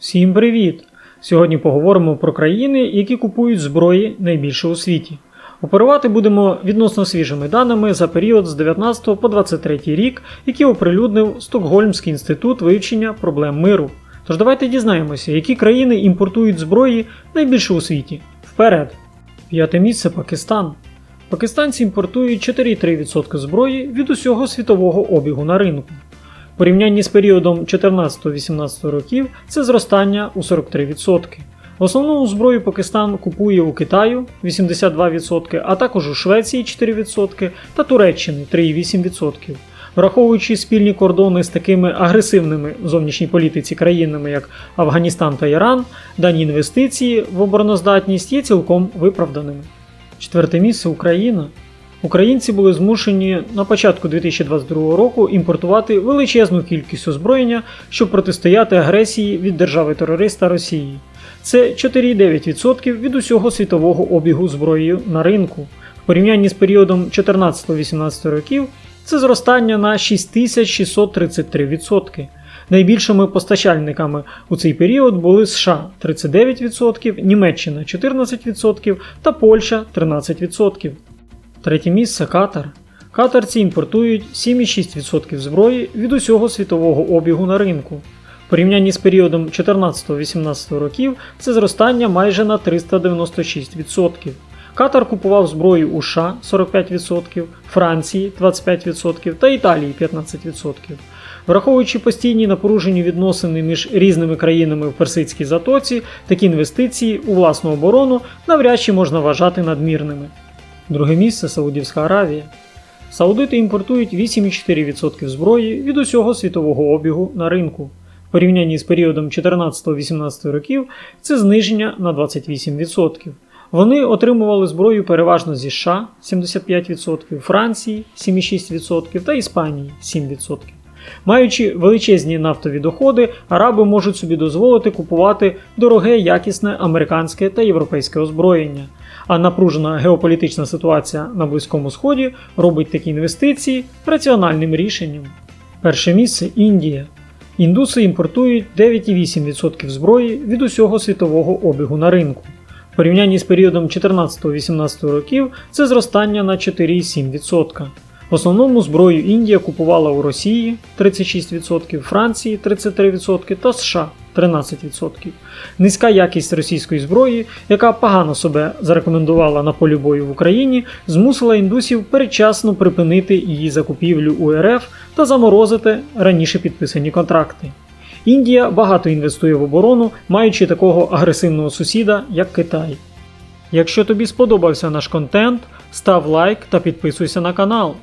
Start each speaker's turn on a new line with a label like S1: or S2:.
S1: Всім привіт! Сьогодні поговоримо про країни, які купують зброї найбільше у світі. Оперувати будемо відносно свіжими даними за період з 19 по 23 рік, які оприлюднив Стокгольмський інститут вивчення проблем миру. Тож давайте дізнаємося, які країни імпортують зброї найбільше у світі. Вперед! П'яте місце Пакистан. Пакистанці імпортують 4,3% зброї від усього світового обігу на ринку. Порівнянні з періодом 14-18 років це зростання у 43%. В основному зброю Пакистан купує у Китаю 82%, а також у Швеції 4% та Туреччини 3,8%. Враховуючи спільні кордони з такими агресивними в зовнішній політиці країнами, як Афганістан та Іран, дані інвестиції в обороноздатність є цілком виправданими. Четверте місце Україна. Українці були змушені на початку 2022 року імпортувати величезну кількість озброєння, щоб протистояти агресії від держави-терориста Росії. Це 4,9% від усього світового обігу зброєю на ринку. В порівнянні з періодом 14-18 років це зростання на 6633%. Найбільшими постачальниками у цей період були США 39%, Німеччина 14% та Польща 13%. Третє місце Катар. Катарці імпортують 7,6% зброї від усього світового обігу на ринку. В порівнянні з періодом 14-18 років це зростання майже на 396%. Катар купував зброю у США 45%, Франції 25% та Італії 15%. Враховуючи постійні напружені відносини між різними країнами в Персидській затоці, такі інвестиції у власну оборону навряд чи можна вважати надмірними. Друге місце Саудівська Аравія. Саудити імпортують 8,4% зброї від усього світового обігу на ринку. В порівнянні з періодом 14-18 років це зниження на 28%. Вони отримували зброю переважно зі США 75%, Франції 7,6% та Іспанії 7%. Маючи величезні нафтові доходи, араби можуть собі дозволити купувати дороге, якісне американське та європейське озброєння. А напружена геополітична ситуація на Близькому Сході робить такі інвестиції раціональним рішенням. Перше місце Індія. Індуси імпортують 9,8% зброї від усього світового обігу на ринку. В порівнянні з періодом 14-18 років це зростання на 4,7%. В основному зброю Індія купувала у Росії 36%, Франції 33% та США 13%. Низька якість російської зброї, яка погано себе зарекомендувала на полі бою в Україні, змусила індусів передчасно припинити її закупівлю у РФ та заморозити раніше підписані контракти. Індія багато інвестує в оборону, маючи такого агресивного сусіда, як Китай. Якщо тобі сподобався наш контент, став лайк та підписуйся на канал.